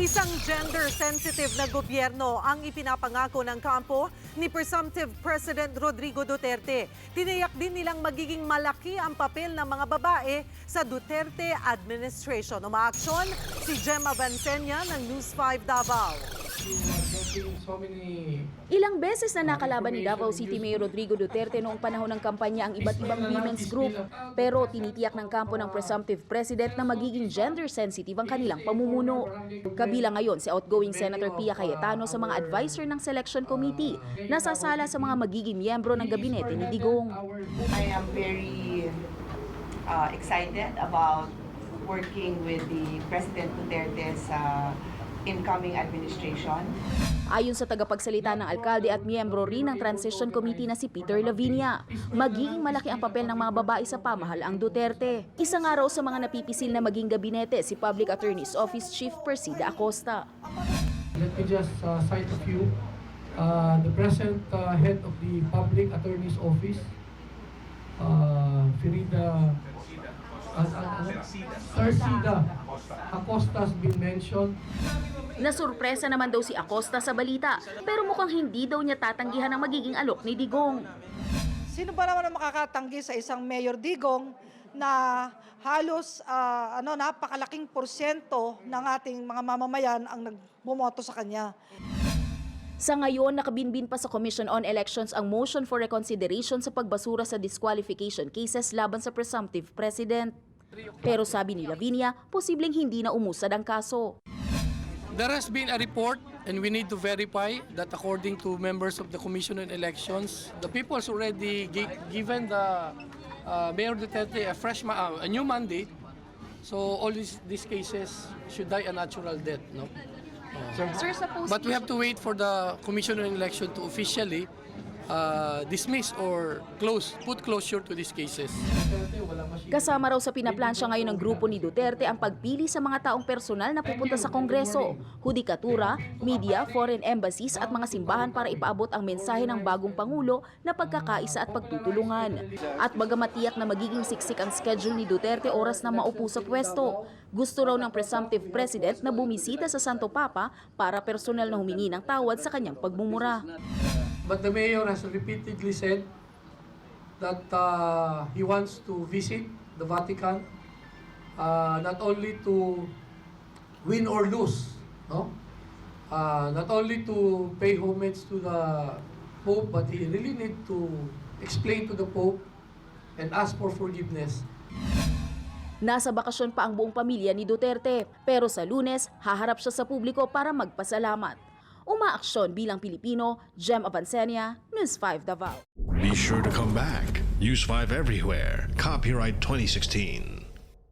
Isang gender-sensitive na gobyerno ang ipinapangako ng kampo ni presumptive President Rodrigo Duterte. Tiniyak din nilang magiging malaki ang papel ng mga babae sa Duterte administration. Umaaksyon si Gemma Bansenya ng News 5 Davao. Ilang beses na nakalaban ni Davao City Mayor Rodrigo Duterte noong panahon ng kampanya ang iba't ibang women's group. Pero tinitiyak ng kampo ng presumptive president na magiging gender sensitive ang kanilang pamumuno. Kabila ngayon si outgoing Senator Pia Cayetano sa mga advisor ng selection committee na sasala sa mga magiging miyembro ng gabinete ni Digong. I am very uh, excited about working with the President Duterte sa incoming administration. Ayon sa tagapagsalita ng alkalde at miyembro rin ng transition committee na si Peter Lavinia, magiging malaki ang papel ng mga babae sa pamahalaang Duterte. Isa nga raw sa mga napipisil na maging gabinete si Public Attorney's Office Chief Persida Acosta. Let me just uh, cite a few. Uh, the present uh, head of the Public Attorney's Office, uh, Frida uh, uh, Sarcida Acosta has been mentioned. Nasurpresa naman daw si Acosta sa balita, pero mukhang hindi daw niya tatanggihan ang magiging alok ni Digong. Sino ba naman ang makakatanggi sa isang Mayor Digong na halos ah, ano napakalaking porsyento ng ating mga mamamayan ang nagbumoto sa kanya. Sa ngayon, nakabinbin pa sa Commission on Elections ang motion for reconsideration sa pagbasura sa disqualification cases laban sa presumptive president. Pero sabi ni Lavinia, posibleng hindi na umusad ang kaso. There has been a report, and we need to verify that according to members of the Commission on Elections, the people has already gi- given the uh, Mayor Duterte a fresh, ma- uh, a new mandate. So all these, these cases should die a natural death, no? Sir, suppose But we have to wait for the Commission on Election to officially uh, dismiss or close, put closure to these cases. Kasama raw sa pinaplansya ngayon ng grupo ni Duterte ang pagpili sa mga taong personal na pupunta sa Kongreso, hudikatura, media, foreign embassies at mga simbahan para ipaabot ang mensahe ng bagong Pangulo na pagkakaisa at pagtutulungan. At bagamat tiyak na magiging siksik ang schedule ni Duterte oras na maupo sa pwesto, gusto raw ng presumptive president na bumisita sa Santo Papa para personal na humingi ng tawad sa kanyang pagmumura. But the mayor has repeatedly said that uh, he wants to visit the Vatican, uh, not only to win or lose, no? Uh, not only to pay homage to the Pope, but he really need to explain to the Pope and ask for forgiveness. Nasa bakasyon pa ang buong pamilya ni Duterte, pero sa lunes, haharap siya sa publiko para magpasalamat. Umaaksyon bilang Pilipino, Jem Avancenia, News 5 Davao. Be sure to come back. Use 5 everywhere. Copyright 2016.